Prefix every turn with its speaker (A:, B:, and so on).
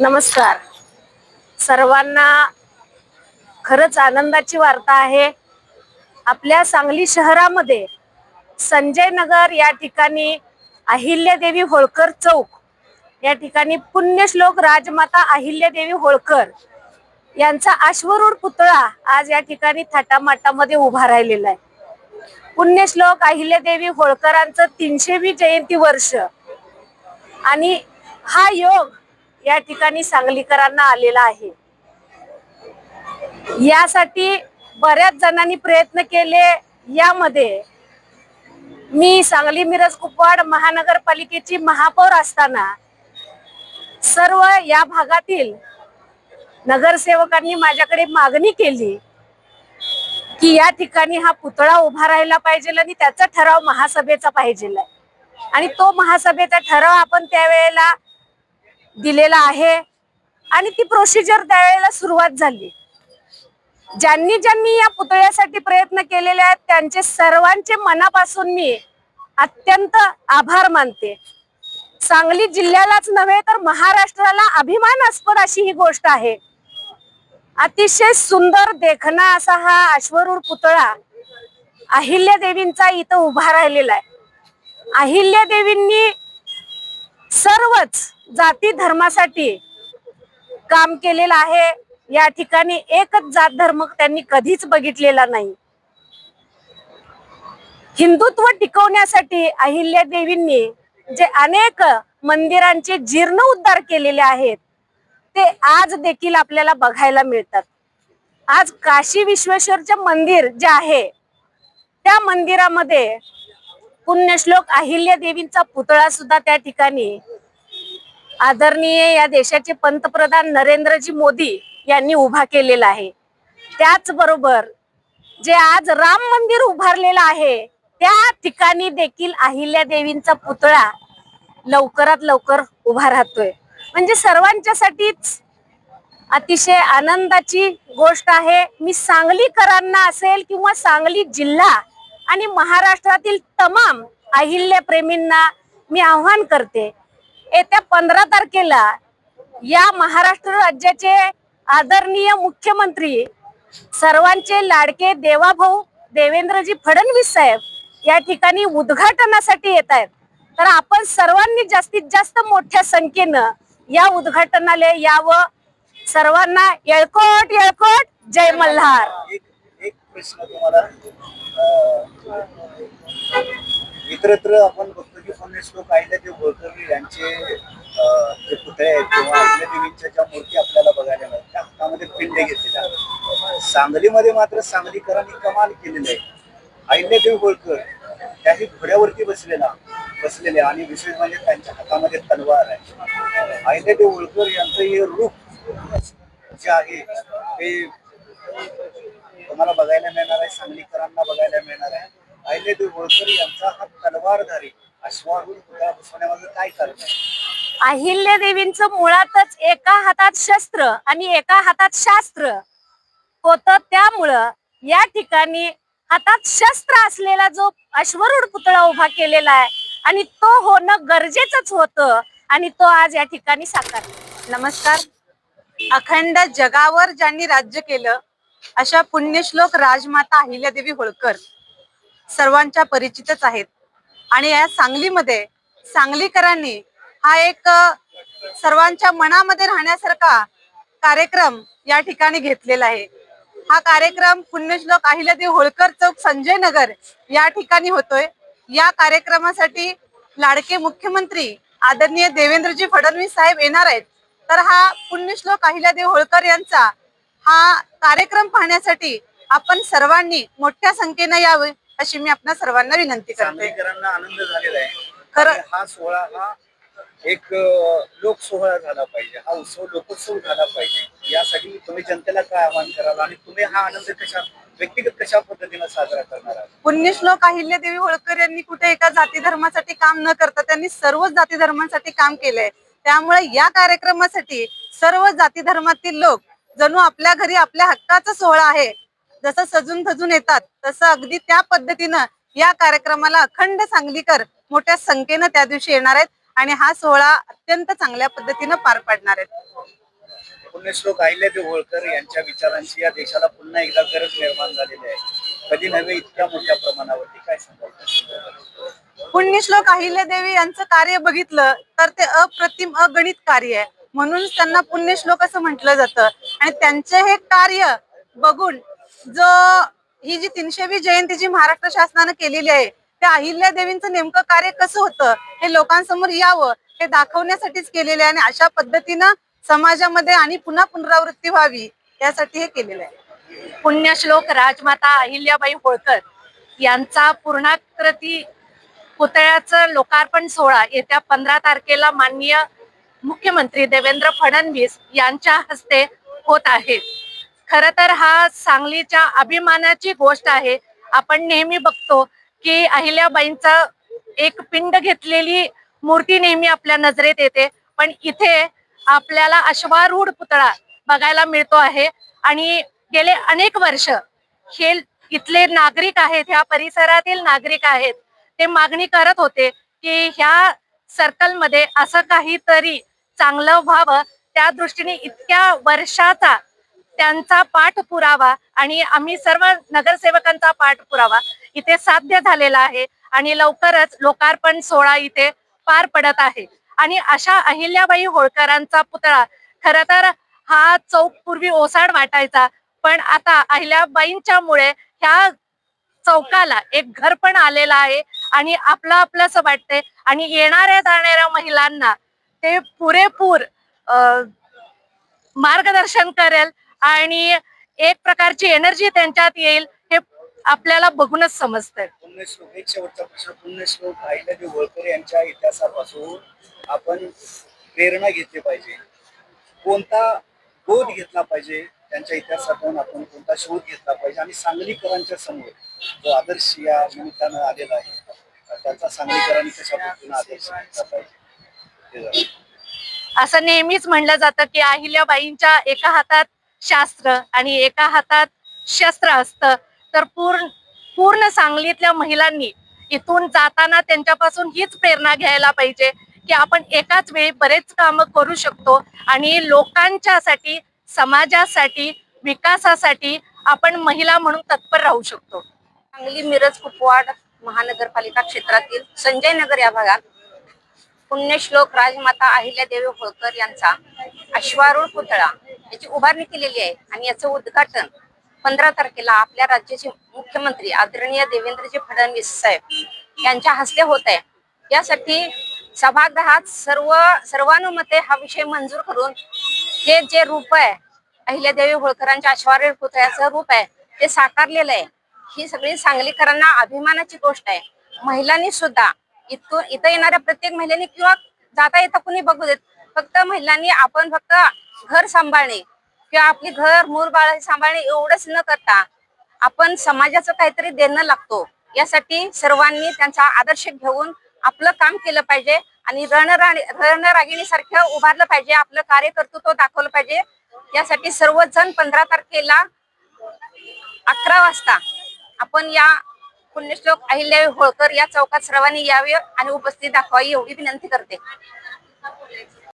A: नमस्कार. सर्वांना खरंच आनंदाची वार्ता आहे. आपल्या सांगली शहरामध्ये संजय नगर या ठिकाणी अहिल्यादेवी होळकर चौक या ठिकाणी पुण्यश्लोक राजमाता अहिल्यादेवी होळकर यांचा अश्वरूढ पुतळा आज या ठिकाणी थाटामाटामध्ये उभा राहिलेला आहे. पुण्यश्लोक अहिल्यादेवी होळकरांचं तीनशेवी जयंती वर्ष. आणि हा योग या ठिकाणी सांगलीकरांना आलेला आहे. यासाठी बऱ्याच जणांनी प्रयत्न केले. यामध्ये मी सांगली मिरज कुपवाड महानगरपालिकेची महापौर असताना सर्व या भागातील नगरसेवकांनी माझ्याकडे मागणी केली की या ठिकाणी हा पुतळा उभा राहिला पाहिजे आणि त्याचा ठराव महासभेचा पाहिजे आणि तो महासभेचा ठराव आपण त्यावेळेला दिलेला आहे. आणि ती प्रोसिजर द्यायला सुरुवात झाली. ज्यांनी ज्यांनी या पुतळ्यासाठी प्रयत्न केलेले आहेत त्यांचे सर्वांचे मनापासून मी अत्यंत आभार मानते. सांगली जिल्ह्यालाच नव्हे तर महाराष्ट्राला अभिमानास्पद अशी ही गोष्ट आहे. अतिशय सुंदर देखणा असा हा अश्वरूढ पुतळा अहिल्या देवींचा इथं उभा राहिलेला आहे. अहिल्या देवींनी सर्वच जाती धर्मासाठी काम केलेलं आहे. या ठिकाणी एकच जात धर्म त्यांनी कधीच बघितलेला नाही. हिंदुत्व टिकवण्यासाठी अहिल्या देवींनी जे अनेक मंदिरांचे जीर्ण उद्धार केलेले आहेत ते आज देखील आपल्याला बघायला मिळतात. आज काशी विश्वेश्वरचे मंदिर जे आहे त्या मंदिरामध्ये पुण्यश्लोक अहिल्या देवींचा पुतळा सुद्धा त्या ठिकाणी आदरणीय या देशाचे पंतप्रधान नरेंद्रजी मोदी यांनी उभा केलेला आहे. त्याचबरोबर जे आज राम मंदिर उभारलेलं आहे त्या ठिकाणी देखील अहिल्या देवींचा पुतळा लवकरात लवकर उभा राहतोय. म्हणजे सर्वांच्यासाठीच अतिशय आनंदाची गोष्ट आहे. मी सांगलीकरांना असेल किंवा सांगली जिल्हा आणि महाराष्ट्रातील तमाम अहिल्याप्रेमींना मी आव्हान करते. येत्या पंधरा तारखेला या महाराष्ट्र राज्याचे आदरणीय मुख्यमंत्री सर्वांचे लाडके देवाभाऊ देवेंद्रजी फडणवीस साहेब या ठिकाणी उद्घाटनासाठी येत आहेत. तर आपण सर्वांनी जास्तीत जास्त मोठ्या संख्येनं या उद्घाटनाला यावं. सर्वांना येळकोट येळकोट. जय मल्हार.
B: एक प्रश्न तुम्हाला इतरत्र आपण बघतो की लोक आहेत ते यांचे जे पुतळे आहेत किंवा आपल्या देवींच्या ज्या मूर्ती आपल्याला बघायला मिळतात त्या हातामध्ये पिंडे घेतलेल्या सांगलीमध्ये मात्र सांगलीकरांनी कमाल केलेली आहे. अहिल्यादेव होळकर त्याही घोड्यावरती बसलेला बसलेले आणि विशेष म्हणजे त्यांच्या हातामध्ये तलवार आहे. अहिल्यादेव होळकर यांचं हे रूप जे आहे ते तुम्हाला बघायला मिळणार आहे सांगलीकरांना बघायला मिळणार आहे. अहिल्यादेव होळकर यांचा हा तलवारधारी काय कारण आहे
A: अहिल्या देवींचं मुळातच एका हातात शस्त्र आणि एका हातात शास्त्र होत त्यामुळं या ठिकाणी हातात शस्त्र असलेला जो अश्वरूढ पुतळा उभा केलेला आहे आणि तो होणं गरजेचंच होतं आणि तो आज या ठिकाणी साकार
C: नमस्कार. अखंड जगावर ज्यांनी राज्य केलं अशा पुण्यश्लोक राजमाता अहिल्यादेवी होळकर सर्वांच्या परिचितच आहेत. आणि या सांगलीमध्ये सांगलीकरांनी हा एक सर्वांच्या मनामध्ये राहण्यासारखा कार्यक्रम या ठिकाणी घेतलेला आहे. हा कार्यक्रम पुण्यश्लोक अहिल्यादेवी होळकर चौक संजय नगर या ठिकाणी होतोय. या कार्यक्रमासाठी लाडके मुख्यमंत्री आदरणीय देवेंद्रजी फडणवीस साहेब येणार आहेत. तर हा पुण्यश्लोक अहिल्यादेवी होळकर यांचा हा कार्यक्रम पाहण्यासाठी आपण सर्वांनी मोठ्या संख्येनं यावे. अशी मी आपल्या सर्वांना विनंती करते.
B: सांगलीकरांना आनंद झालेला आहे.
C: खरं-
B: आणि हा सोहळा हा एक अं, लोक सोहळा झाला पाहिजे. हा उत्सव लोकोत्सव झाला पाहिजे. यासाठी तुम्ही जनतेला काय आवाहन कराल आणि तुम्ही हा आनंद कशा व्यक्तिगत कशा पद्धतीने साजरा करणार आहात?
C: पुण्यश्लोक अहिल्यादेवी होळकर यांनी कुठे एका जाती धर्मासाठी काम न करता त्यांनी सर्वच जाती धर्मांसाठी काम केलंय. त्यामुळे या कार्यक्रमासाठी सर्व जाती धर्मातील लोक जणू आपल्या घरी आपल्या हक्काचा सोहळा आहे. जसं सजून धजून येतात तसं अगदी त्या पद्धतीनं या कार्यक्रमाला अखंड सांगलीकर मोठ्या संख्येनं त्या दिवशी येणार आहेत आणि हा सोहळा अत्यंत चांगल्या पद्धतीनं पार पाडणार आहेत.
B: पुण्यश्लोक अहिल्यादेव होळकर यांच्या विचारांची या देशाला पुन्हा एकदा गरज निर्माण झालेली आहे. कधी नव्हे इतक्या मोठ्या प्रमाणावरती काय सांगाल
C: पुण्यश्लोक अहिल्यादेवी यांचं कार्य बघितलं तर ते अप्रतिम अगणित कार्य आहे. म्हणून त्यांना पुण्यश्लोक असं म्हटलं जातं. आणि त्यांचे हे कार्य बघून जो ही जी तीनशेवी जयंती जी महाराष्ट्र शासनानं केलेली आहे त्या अहिल्या देवींचं नेमकं कार्य कसं होतं हे लोकांसमोर यावं हे दाखवण्यासाठीच केलेलं आहे आणि अशा पद्धतीनं समाजामध्ये आणि पुन्हा पुनरावृत्ती व्हावी यासाठी हे केलेलं आहे.
D: पुण्यश्लोक राजमाता अहिल्याबाई होळकर यांचा पूर्णाकृती पुतळ्याचं लोकार्पण सोहळा येत्या पंधरा तारखेला माननीय मुख्यमंत्री देवेंद्र फडणवीस यांच्या हस्ते होत आहे. खर तर हा सांगलीच्या अभिमानाची गोष्ट आहे. आपण नेहमी बघतो की अहिल्याबाईंचा एक पिंड घेतलेली मूर्ती नेहमी आपल्या नजरेत येते. पण इथे आपल्याला अश्वारूढ पुतळा बघायला मिळतो आहे. आणि गेले अनेक वर्ष हे इथले नागरिक आहेत ह्या परिसरातील नागरिक आहेत ते मागणी करत होते की ह्या सर्कलमध्ये असं काहीतरी चांगलं व्हावं. त्या दृष्टीने इतक्या वर्षाचा त्यांचा पाठपुरावा आणि आम्ही सर्व नगरसेवकांचा पाठपुरावा इथे साध्य झालेला आहे आणि लवकरच लोकार्पण सोहळा इथे पार पडत आहे. आणि अशा अहिल्याबाई होळकरांचा पुतळा खर तर हा चौक पूर्वी ओसाड वाटायचा पण आता अहिल्याबाईंच्यामुळे ह्या चौकाला एक घर पण आलेलं आहे आणि आपलं आपलं असं वाटतंय. आणि येणाऱ्या जाणाऱ्या महिलांना ते पुरेपूर अं, मार्गदर्शन करेल आणि एक प्रकारची एनर्जी त्यांच्यात येईल हे आपल्याला बघूनच समजतंय.
B: पुण्यश्लोक एक शेवटचा प्रश्न पुण्यश्लोक अहिल्यादेव होळकर यांच्या इतिहासापासून आपण प्रेरणा घेतली पाहिजे. कोणता बोध घेतला पाहिजे त्यांच्या इतिहासातून आपण कोणता शोध घेतला पाहिजे आणि सांगलीकरांच्या समोर जो आदर्श या निमित्तानं आलेला आहे त्याचा सांगलीकरांनी कशा पद्धतीने आदर्श घेतला पाहिजे.
D: असं नेहमीच म्हणलं जातं की अहिल्याबाईंच्या एका हातात शास्त्र आणि एका हातात शस्त्र असतं. तर पूर्ण पूर्ण सांगलीतल्या महिलांनी इथून जाताना त्यांच्यापासून हीच प्रेरणा घ्यायला पाहिजे की आपण एकाच वेळी बरेच कामं करू शकतो आणि लोकांच्यासाठी समाजासाठी विकासासाठी आपण महिला म्हणून तत्पर राहू शकतो.
E: सांगली मिरज कुपवाड महानगरपालिका क्षेत्रातील संजय नगर या भागात पुण्यश्लोक राजमाता अहिल्यादेवी होळकर यांचा अश्वारूढ पुतळा याची उभारणी केलेली आहे आणि याचं उद्घाटन पंधरा तारखेला आपल्या राज्याचे मुख्यमंत्री आदरणीय देवेंद्रजी फडणवीस साहेब यांच्या हस्ते होत आहे. यासाठी सभागृहात सर्व सर्वानुमते हा विषय मंजूर करून हे जे रूप आहे अहिल्यादेवी होळकरांच्या अश्वारूढ पुतळ्याचं रूप आहे ते साकारलेलं आहे. ही सगळी सांगलीकरांना अभिमानाची गोष्ट आहे. महिलांनी सुद्धा इथून इथं येणाऱ्या प्रत्येक महिलेने किंवा जाता येता कुणी बघू देत फक्त महिलांनी आपण फक्त घर सांभाळणे किंवा आपली घर मूल बाळ सांभाळणे एवढंच न करता आपण समाजाचं काहीतरी देणं लागतो. यासाठी सर्वांनी त्यांचा आदर्श घेऊन आपलं काम केलं पाहिजे आणि रणराणी सारखं उभारलं पाहिजे. आपलं कार्यकर्तृत्व दाखवलं पाहिजे. यासाठी सर्वजण पंधरा तारखेला अकरा वाजता आपण या पुण्यश्लोक अहिल्या होळकर या चौकात सर्वांनी यावे आणि उपस्थित दाखवावी एवढी विनंती करते.